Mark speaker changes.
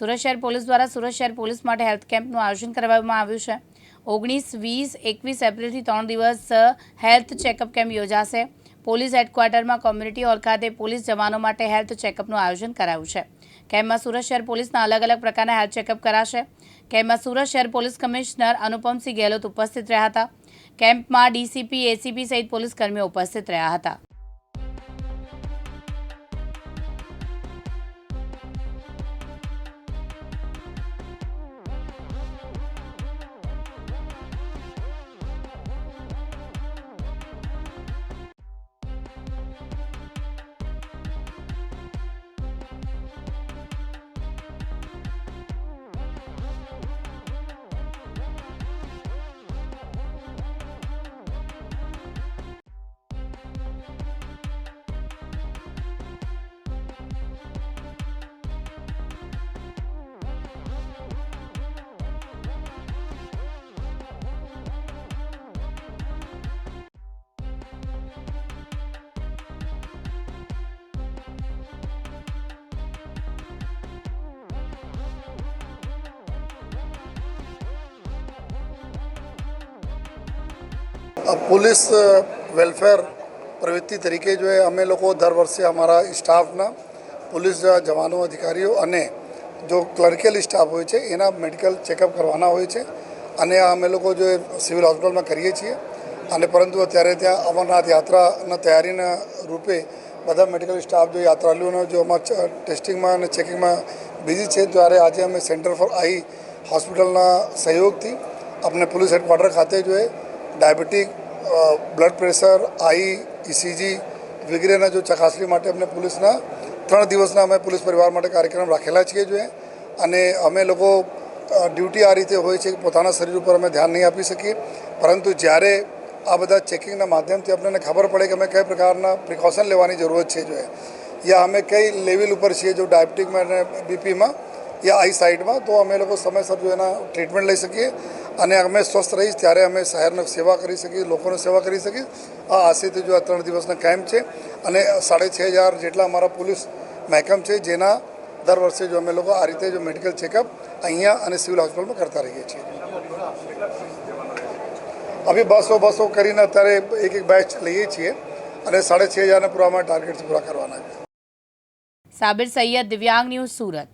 Speaker 1: સુરત શહેર પોલીસ દ્વારા સુરત શહેર પોલીસ માટે હેલ્થ કેમ્પનું આયોજન કરવામાં આવ્યું છે. ઓગણીસ, વીસ, એકવીસ એપ્રિલથી ત્રણ દિવસ હેલ્થ ચેકઅપ કેમ્પ યોજાશે. પોલીસ હેડક્વાર્ટરમાં કોમ્યુનિટી હોલ ખાતે પોલીસ જવાનો માટે હેલ્થ ચેકઅપનું આયોજન કરાયું છે. કેમ્પમાં સુરત શહેર પોલીસના અલગ અલગ પ્રકારના હેલ્થ ચેકઅપ કરાશે. કેમ્પમાં સુરત શહેર પોલીસ કમિશનર અનુપમસિંહ ગેહલોત ઉપસ્થિત રહ્યા હતા. કેમ્પમાં ડીસીપી, એસીપી સહિત પોલીસ કર્મીઓ ઉપસ્થિત રહ્યા હતા.
Speaker 2: પોલીસ વેલફેર પ્રવૃત્તિ તરીકે જો અમે લોકો દર વર્ષે અમારા સ્ટાફના પોલીસ જવાનો, અધિકારીઓ અને જો ક્લર્કલ સ્ટાફ હોય છે, એના મેડિકલ ચેકઅપ કરવાના હોય છે અને અમે લોકો જો સિવિલ હોસ્પિટલમાં કરીએ છીએ અને પરંતુ અત્યારે ત્યાં અમરનાથ યાત્રાના તૈયારીના રૂપે બધા મેડિકલ સ્ટાફ જો યાત્રાળુઓનો જો અમારા ટેસ્ટિંગમાં અને ચેકિંગમાં બિઝી છે, ત્યારે આજે અમે સેન્ટર ફોર આઈ હોસ્પિટલના સહયોગથી આપણે પોલીસ હેડક્વાર્ટર ખાતે જોઈએ diabetic blood pressure, eye ECG વગેરેના જો ચકાસણી માટે અમને પોલીસના ત્રણ દિવસના અમે પોલીસ પરિવાર માટે કાર્યક્રમ રાખેલા છીએ જોઈએ અને અમે લોકો ડ્યુટી આ રીતે હોય છે કે પોતાના શરીર ઉપર અમે ધ્યાન નહીં આપી શકીએ. પરંતુ જ્યારે આ બધા ચેકિંગના માધ્યમથી આપણને ખબર પડે કે અમે કઈ પ્રકારના પ્રિકોશન લેવાની જરૂરત છે જોઈએ યા અમે કઈ લેવલ ઉપર છીએ જો ડાયાબિટીકમાં અને બીપીમાં, યા આઈ સાઇડમાં તો અમે લોકો સમયસર જો એના ટ્રીટમેન્ટ લઈ શકીએ. અને અમે સ્વસ્થ રહીશ ત્યારે અમે શહેરને સેવા કરી શકીએ, લોકોને સેવા કરી શકીએ. આ આશયથી જો આ ત્રણ દિવસના કેમ્પ છે અને સાડે છ હજાર જેટલા અમારા પોલીસ મહેકમ છે, જેના દર વર્ષે જો અમે લોકો આ રીતે જો મેડિકલ ચેકઅપ અહીંયા અને સિવિલ હોસ્પિટલમાં કરતા રહીએ છીએ. અમે બસો બસો કરીને અત્યારે એક એક બેચ લઈએ છીએ અને સાડે છ હજારના પૂરા અમારા ટાર્ગેટ પૂરા કરવાના છે.
Speaker 1: સાબિર સૈયદ, દિવ્યાંગ ન્યૂઝ સુરત.